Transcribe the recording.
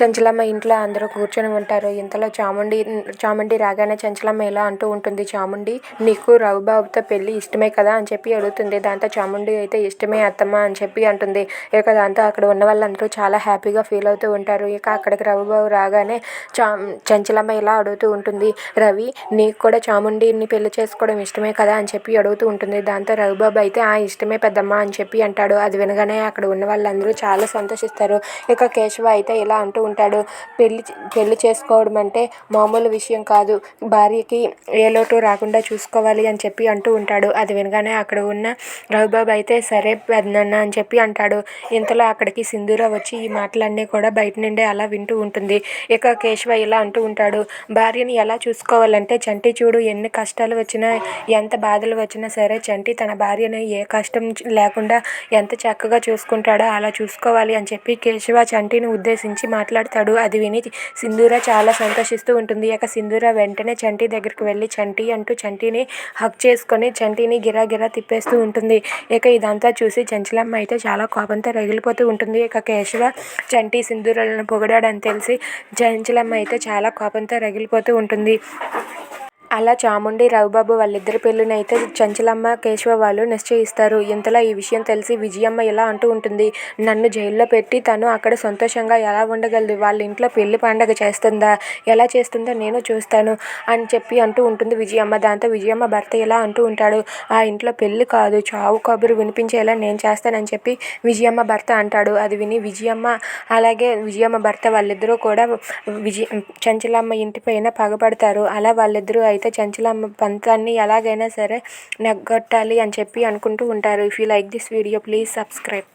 చంచలమ్మ ఇంట్లో అందరూ కూర్చొని ఉంటారు. ఇంతలో చాముండి చాముండి రాగానే చంచలమ్మ ఇలా అంటూ ఉంటుంది చాముండి నీకు రఘుబాబుతో పెళ్ళి ఇష్టమే కదా? అని చెప్పి అడుగుతుంది. దాంతో చాముండి అయితే ఇష్టమే అత్తమ్మ అని చెప్పి అంటుంది. ఇక దాంతో అక్కడ ఉన్న వాళ్ళందరూ చాలా హ్యాపీగా ఫీల్ అవుతూ ఉంటారు. ఇక అక్కడికి రఘుబాబు రాగానే చా చంచలమ్మ ఇలా అడుగుతూ ఉంటుంది. రవి నీకు కూడా చాముండిని పెళ్ళి చేసుకోవడం ఇష్టమే కదా? అని చెప్పి అడుగుతూ ఉంటుంది. దాంతో రఘుబాబు అయితే ఆ ఇష్టమే పెద్దమ్మ అని చెప్పి అంటాడు. అది వినగానే అక్కడ ఉన్న వాళ్ళందరూ చాలా సంతోషిస్తారు. ఇక కేశవ అయితే ఇలా అంటూ ఉంటాడు పెళ్ళి పెళ్ళి చేసుకోవడం అంటే మామూలు విషయం కాదు. భార్యకి ఏ లోటు రాకుండా చూసుకోవాలి అని చెప్పి అంటూ ఉంటాడు. అది వినగానే అక్కడ ఉన్న రఘుబాబు అయితే సరే పెద్దన్న అని చెప్పి అంటాడు. ఇంతలో అక్కడికి సింధూర వచ్చి ఈ మాటలన్నీ కూడా బయట నుండే అలా వింటూ ఉంటుంది. ఇక కేశవ ఇలా అంటూ ఉంటాడు. భార్యని ఎలా చూసుకోవాలంటే చంటి చూడు ఎన్ని కష్టాలు వచ్చినా ఎంత బాధలు వచ్చినా సరే చంటి తన భార్యను ఏ కష్టం లేకుండా ఎంత చక్కగా చూసుకుంటాడో అలా చూసుకోవాలి అని చెప్పి కేశవ చంటిని ఉద్దేశించి మాట్లాడతాడు. అది విని సింధూర చాలా సంతోషిస్తూ ఉంటుంది. ఇక సింధూర వెంటనే చంటి దగ్గరికి వెళ్ళి చంటి అంటూ చంటిని హక్ చేసుకొని చంటిని గిరా తిప్పేస్తూ ఉంటుంది. ఇక ఇదంతా చూసి చంచలమ్మ అయితే చాలా కోపంతో రగిలిపోతూ ఉంటుంది. ఇక కేశవ చంటి సింధూరలను పొగిడాడని తెలిసి చంచలమ్మ అయితే చాలా కోపంతో రగిలిపోతూ ఉంటుంది. అలా చాముండి రఘుబాబు వాళ్ళిద్దరి పెళ్ళిని అయితే చంచలమ్మ కేశవ వాళ్ళు నిశ్చయిస్తారు. ఇంతలో ఈ విషయం తెలిసి విజయమ్మ ఇలా అంటూ ఉంటుంది. నన్ను జైల్లో పెట్టి తను అక్కడ సంతోషంగా ఎలా ఉండగలదు? వాళ్ళ ఇంట్లో పెళ్ళి పండగ చేస్తుందా? ఎలా చేస్తుందో నేను చూస్తాను అని చెప్పి అంటూ ఉంటుంది విజయమ్మ. దాంతో విజయమ్మ భర్త ఇలా అంటూ ఉంటాడు. ఆ ఇంట్లో పెళ్ళి కాదు చావు కబురు వినిపించేలా నేను చేస్తానని చెప్పి విజయమ్మ భర్త అంటాడు. అది విని విజయమ్మ అలాగే విజయమ్మ భర్త వాళ్ళిద్దరూ కూడా విజయ చంచలమ్మ ఇంటి పైన పగపడతారు. అలా వాళ్ళిద్దరూ అయితే అయితే చంచలమ్మ పంతాన్ని ఎలాగైనా సరే నెగ్గొట్టాలి అని చెప్పి అనుకుంటూ ఉంటారు. If you like this video please subscribe